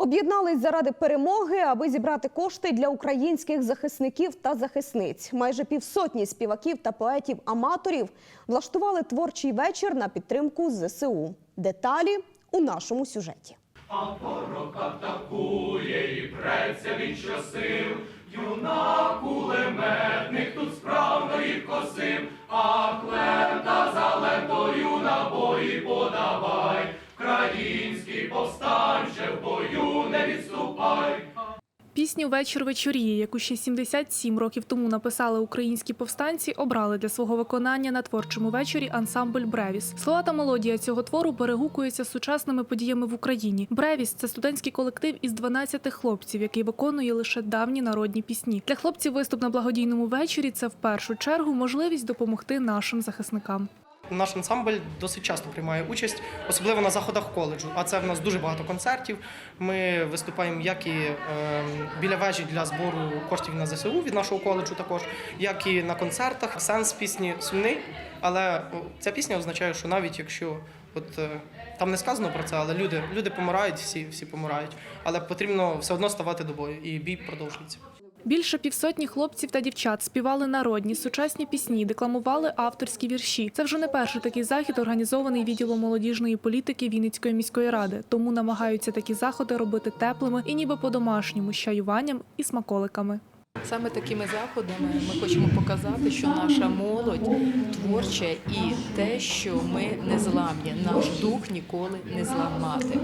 Об'єднались заради перемоги, аби зібрати кошти для українських захисників та захисниць. Майже півсотні співаків та поетів-аматорів влаштували творчий вечір на підтримку ЗСУ. Деталі у нашому сюжеті. Пісню Вечір вечоріє, яку ще 77 років тому написали українські повстанці, обрали для свого виконання на творчому вечорі ансамбль Бревіс. Слова та мелодія цього твору перегукуються з сучасними подіями в Україні. Бревіс це студентський колектив із 12 хлопців, який виконує лише давні народні пісні. Для хлопців виступ на благодійному вечорі це в першу чергу можливість допомогти нашим захисникам. Наш ансамбль досить часто приймає участь, особливо на заходах коледжу. А це в нас дуже багато концертів. Ми виступаємо як і е, біля вежі для збору коштів на ЗСУ від нашого коледжу, також як і на концертах. Сенс пісні сумний, але ця пісня означає, що навіть якщо от е, там не сказано про це, але люди, люди помирають, всі, всі помирають. Але потрібно все одно ставати до бою, і бій продовжується. Більше півсотні хлопців та дівчат співали народні сучасні пісні, декламували авторські вірші. Це вже не перший такий захід, організований відділом молодіжної політики Вінницької міської ради. Тому намагаються такі заходи робити теплими і ніби по-домашньому з чаюванням і смаколиками. Саме такими заходами ми хочемо показати, що наша молодь творча і те, що ми не зламні, наш дух ніколи не зламати.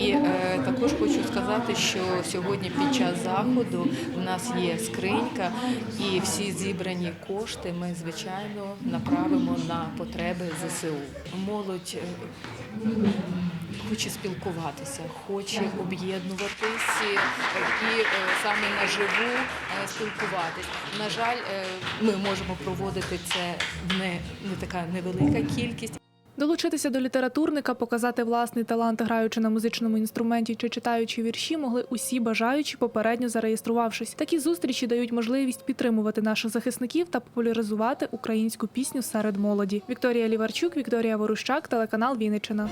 І е, також хочу сказати, що сьогодні під час заходу в нас є скринька, і всі зібрані кошти ми звичайно направимо на потреби ЗСУ. Молодь. Хоче спілкуватися, хоче об'єднуватись е, і е, саме наживу е, спілкуватись. На жаль, е, ми можемо проводити це не, не така невелика кількість. Долучитися до літературника, показати власний талант, граючи на музичному інструменті чи читаючи вірші, могли усі бажаючі, попередньо зареєструвавшись. Такі зустрічі дають можливість підтримувати наших захисників та популяризувати українську пісню серед молоді. Вікторія Ліварчук, Вікторія Ворущак, телеканал Вінниччина.